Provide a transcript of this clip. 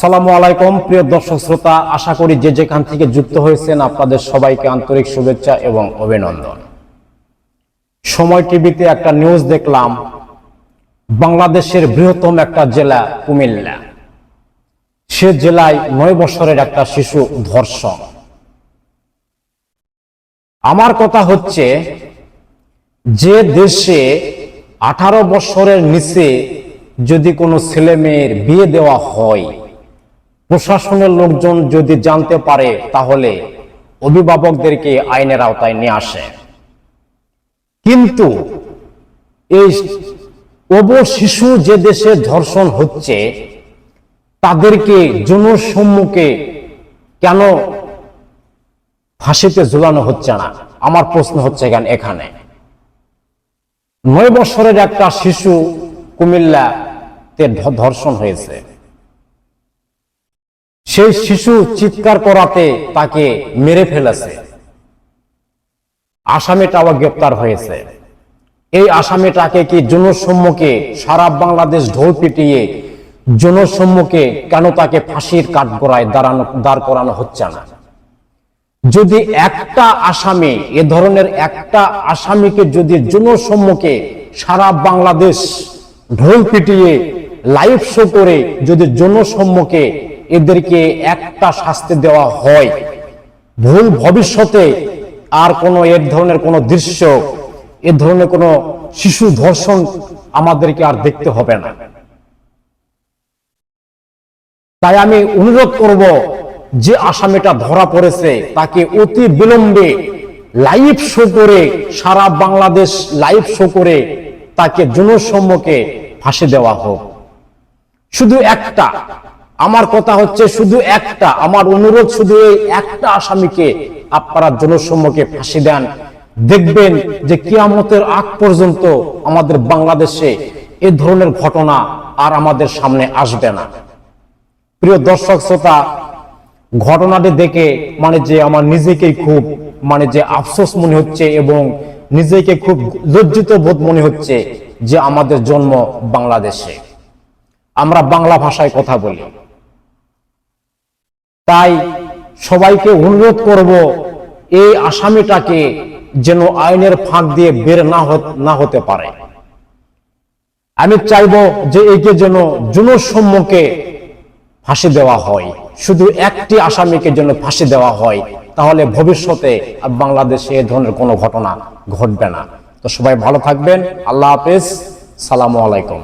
আসসালামু আলাইকুম, প্রিয় দর্শক শ্রোতা, আশা করি যে যেখান থেকে যুক্ত হয়েছেন আপনাদের সবাইকে আন্তরিক শুভেচ্ছা এবং অভিনন্দন। সময় টিভিতে একটা নিউজ দেখলাম, বাংলাদেশের বৃহত্তম একটা জেলা কুমিল্লা। সে জেলায় নয় বছরের একটা শিশু ধর্ষণ। আমার কথা হচ্ছে, যে দেশে আঠারো বছরের নিচে যদি কোনো ছেলে মেয়ের বিয়ে দেওয়া হয় প্রশাসনের লোকজন যদি জানতে পারে, তাহলে অভিভাবকদেরকে আইনের আওতায় নিয়ে আসে। কিন্তু এই অব শিশু যে দেশে ধর্ষণ হচ্ছে, তাদেরকে জনসম্মুখে কেন ফাঁসিতে ঝুলানো হচ্ছে না? আমার প্রশ্ন হচ্ছে কেন এখানে। নয় বছরের একটা শিশু কুমিল্লাতে ধর্ষণ হয়েছে। সেই শিশু চিৎকার করাতে তাকে মেরে ফেলেছে। আসামিটাও গ্রেপ্তার হয়েছে। এই আসামিটাকে কি জনসম্মুখে সারা বাংলাদেশ ঢোল পিটিয়ে জনসম্মুখে কেন তাকে ফাঁসির কাঠ কাঠগড়ায় দাঁড়ানো দাঁড় করানো হচ্ছে না? যদি একটা আসামি, এ ধরনের একটা আসামিকে যদি জনসম্মুখে সারা বাংলাদেশ ঢোল পিটিয়ে, লাইভ শো করে যদি জনসম্মুখে এদেরকে একটা শাস্তি দেওয়া হয়। ভুল ভবিষ্যতে আর কোনো এর ধরনের কোনো দৃশ্য এ ধরনের কোনো শিশু ধর্ষণ আমাদেরকে আর দেখতে হবে না। তাই আমি অনুরোধ করব, যে আসামিটা ধরা পড়েছে তাকে অতি বিলম্বে লাইভ শো করে, সারা বাংলাদেশ লাইভ শো করে তাকে জনসম্মুখে ফাঁসি দেওয়া হোক। শুধু একটা আমার কথা হচ্ছে শুধু একটা। আমার অনুরোধ শুধু এই একটা আসামিকে আপনারা জনসম্মুখে ফাঁসি দেন। দেখবেন যে কিয়ামতের আগ পর্যন্ত আমাদের বাংলাদেশে এ ধরনের ঘটনা আর আমাদের সামনে আসবে না। প্রিয় দর্শক শ্রোতা, ঘটনাটি দেখে মানে যে আমার নিজেকে খুব মানে যে আফসোস মনে হচ্ছে এবং নিজেকে খুব লজ্জিত বোধ মনে হচ্ছে যে আমাদের জন্ম বাংলাদেশে। আমরা বাংলা ভাষায় কথা বলি। তাই সবাইকে অনুরোধ করব, এই আসামিটাকে যেন আইনের ফাঁক দিয়ে বের না না হতে পারে। আমি চাইব যে একে যেন জনসম্মুখে ফাঁসি দেওয়া হয়। শুধু একটি আসামিকে জন্য ফাঁসি দেওয়া হয়, তাহলে ভবিষ্যতে বাংলাদেশে এ ধরনের কোনো ঘটনা ঘটবে না। তো সবাই ভালো থাকবেন। আল্লাহ হাফেজ। সালামু আলাইকুম।